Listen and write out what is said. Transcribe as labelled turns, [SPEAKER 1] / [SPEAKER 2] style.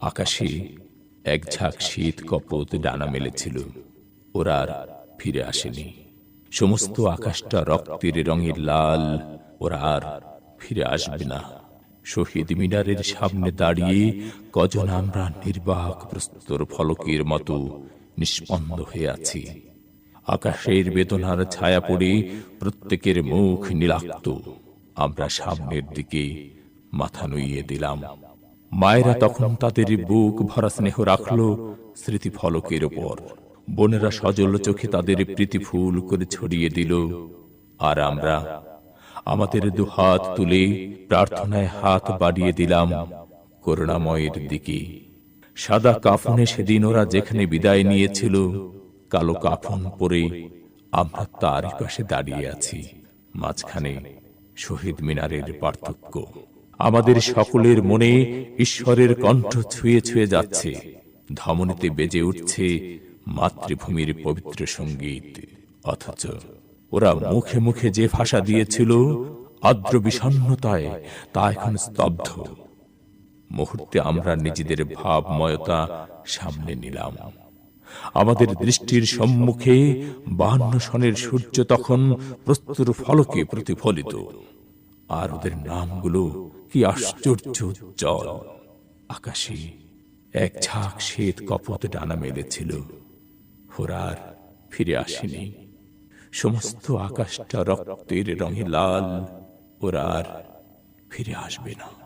[SPEAKER 1] আকাশে এক ঝাঁক শীত কপত ডানা মেলেছিল। ওরা আর ফিরে আসেনি। সমস্ত আকাশটা রক্তের রঙের লাল। ওরা আর ফিরে আসবে না। শহীদ মিনারের সামনে দাঁড়িয়ে কজন আমরা নির্বাক প্রস্তর ফলকের মতো নিষ্পন্দ হয়ে আছি। আকাশের বেদনার ছায়া পড়ে প্রত্যেকের মুখ নীলাক্ত। আমরা সামনের দিকে মাথা নুইয়ে দিলাম। মায়েরা তখন তাদের বুক ভরা স্নেহ রাখল স্মৃতি ফলকের ওপর বোনেরা সজল চোখে তাদের প্রীতি ফুল করে ছড়িয়ে দিল। আর আমরা আমাদের দুহাত তুলে প্রার্থনায় হাত বাড়িয়ে দিলাম করুণাময়ের দিকে। সাদা কাফনে সেদিন ওরা যেখানে বিদায় নিয়েছিল, কালো কাফন পরে আমরা তারই পাশে দাঁড়িয়ে আছি, মাঝখানে শহীদ মিনারের পার্থক্য। আমাদের সকলের মনে ঈশ্বরের কণ্ঠ ছুঁয়ে ছুঁয়ে যাচ্ছে। ধমনীতে বেজে উঠছে মাতৃভূমির পবিত্র সংগীত। অথচ ওরা মুখে মুখে যে ভাষা দিয়েছিল আদ্র বিষণ্নতায় তা এখন স্তব্ধ। মুহূর্তে আমরা নিজেদের ভাবময়তা সামনে নিলাম। আমাদের দৃষ্টির সম্মুখে বাহান্ন সনের সূর্য তখন প্রস্তুর ফলকে প্রতিফলিত। আর ওদের নামগুলো কি আশ্চর্য জল। আকাশে এক ঝাঁক শ্বেত কপত ডানা মেলেছিল। হোরার ফিরে আসেনি। সমস্ত আকাশটা রক্তের রঙে লাল। ওরা আর ফিরে আসবে না।